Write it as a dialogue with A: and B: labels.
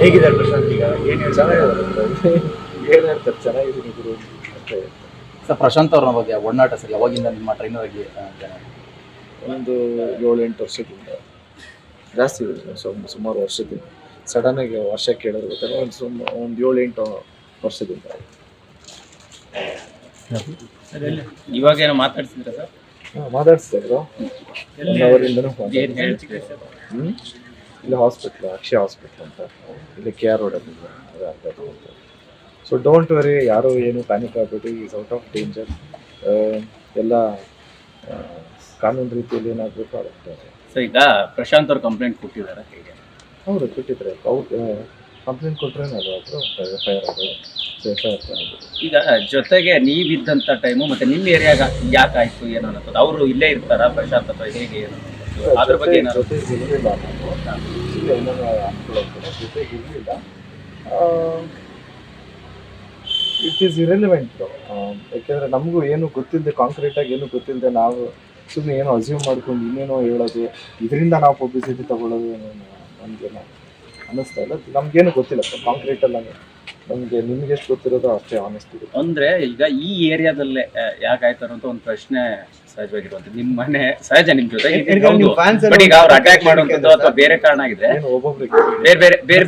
A: ಹೇಗಿದ್ದಾರೆ ಪ್ರಶಾಂತ್ ಈಗ? ಏನು
B: ಏನ್ ಹೇಳ್ತಾರೆ ಚೆನ್ನಾಗಿದ್ದೀನಿ ಗುರು. ಅಷ್ಟೇ.
C: ಸರ್ ಪ್ರಶಾಂತ್ ಅವ್ರ ಬಗ್ಗೆ ಒಡನಾಟ ಸರ್ ಯಾವಾಗಿಂದ ನಿಮ್ಮ ಟ್ರೈನರ್ ಆಗಿ?
B: ಒಂದು ಏಳು ಎಂಟು ವರ್ಷದಿಂದ. ಜಾಸ್ತಿ ಇದೆ ಸುಮ್ ಸುಮಾರು ವರ್ಷದಿಂದ. ಸಡನ್ ಆಗಿ ವರ್ಷ ಕೇಳೋದು ಗೊತ್ತಲ್ಲ ಒಂದು ಸುಮ್ ಒಂದು ಏಳು ಎಂಟು ವರ್ಷದಿಂದ
D: ಇವಾಗ ಏನೋ ಮಾತಾಡ್ತಿದ್ರ ಸರ್?
B: ಮಾತಾಡ್ತಿದ್ರು ಅವರಿಂದನೂ ಇಲ್ಲಿ ಹಾಸ್ಪಿಟ್ಲ್ ಅಕ್ಷಯ ಹಾಸ್ಪಿಟ್ಲ್ ಅಂತ ಇಲ್ಲಿ ಕೆ ಆರ್ ರೋಡ್ ಅಂತ ಸೊ ಡೋಂಟ್ ವರಿ ಯಾರು ಏನು ಪ್ಯಾನಿಕ್ ಆಗಬೇಡಿ ಈಸ್ ಔಟ್ ಆಫ್ ಡೇಂಜರ್ ಎಲ್ಲ ಕಾನೂನು ರೀತಿಯಲ್ಲಿ ಏನಾಗಬೇಕು ಆಗುತ್ತೆ.
D: ಸೊ ಈಗ ಪ್ರಶಾಂತ್ ಅವ್ರು ಕಂಪ್ಲೇಂಟ್ ಕೊಟ್ಟಿದ್ದಾರೆ ಹೇಗೆ?
B: ಹೌದು ಕೊಟ್ಟಿದ್ರೆ ಅವ್ರು ಕಂಪ್ಲೇಂಟ್ ಕೊಟ್ಟರೆ ಅದು ಎಫ್ ಐ ಆರ್ ಆಗೋದು ಎಫ್ ಐ ಆರ್
D: ಈಗ ಜೊತೆಗೆ ನೀವಿದ್ದಂಥ ಟೈಮು ಮತ್ತು ನಿಮ್ಮ ಏರಿಯಾಗ ಯಾಕೆ ಆಯಿತು ಏನೋ ಅನ್ನೋದು ಅವರು ಇಲ್ಲೇ ಇರ್ತಾರ? ಪ್ರಶಾಂತ್ ಅಥವಾ ಹೇಗೆ ಏನು? ಅದ್ರ ಬಗ್ಗೆ
B: ಇರಲಿಲ್ಲ ಜೊತೆಗೆ ಇರಲಿಲ್ಲ. ಇಟ್ ಈಸ್ ಇರೆಲಿವೆಂಟ್ ಯಾಕೆಂದರೆ ನಮಗೂ ಏನು ಗೊತ್ತಿಲ್ಲದೆ ಕಾಂಕ್ರೀಟಾಗಿ ಏನು ಗೊತ್ತಿಲ್ಲದೆ ನಾವು ಸುಮ್ಮನೆ ಏನೋ ಅಸ್ಯೂಮ್ ಮಾಡ್ಕೊಂಡು ಇನ್ನೇನೋ ಹೇಳೋದು, ಇದರಿಂದ ನಾವು ಪಬ್ಲಿಸಿಟಿ ತಗೊಳ್ಳೋದು ನಮಗೇನು ಅನ್ನಿಸ್ತಾ ಇಲ್ಲ. ನಮಗೇನು ಗೊತ್ತಿಲ್ಲ. ಕಾಂಕ್ರೀಟಲ್ಲಿ ನಮಗೆ ನಮಗೆ ನಿಮ್ಗೆ ಎಷ್ಟು ಗೊತ್ತಿರೋದು ಅಷ್ಟೇ ಆನೆಸ್ಟ್ ಇದೆ
D: ಅಂದ್ರೆ ಈಗ ಈ ಏರಿಯಾದಲ್ಲೇ ಯಾಕಾಯ್ತು ಅಂತ ಒಂದು ಪ್ರಶ್ನೆ ಸಹಜವಾಗಿರುವಂತದ್ದು ನಿಮ್ ಮನೆ ಸಹಜ ನಿಮ್ ಜೊತೆ
A: ಈಗ
D: ಅವ್ರು ಅಟ್ಯಾಕ್ ಮಾಡುವಂತದ್ದು ಅಥವಾ ಬೇರೆ ಕಾರಣ ಆಗಿದೆ. ಬೇರೆ ಬೇರೆ ಬೇರೆ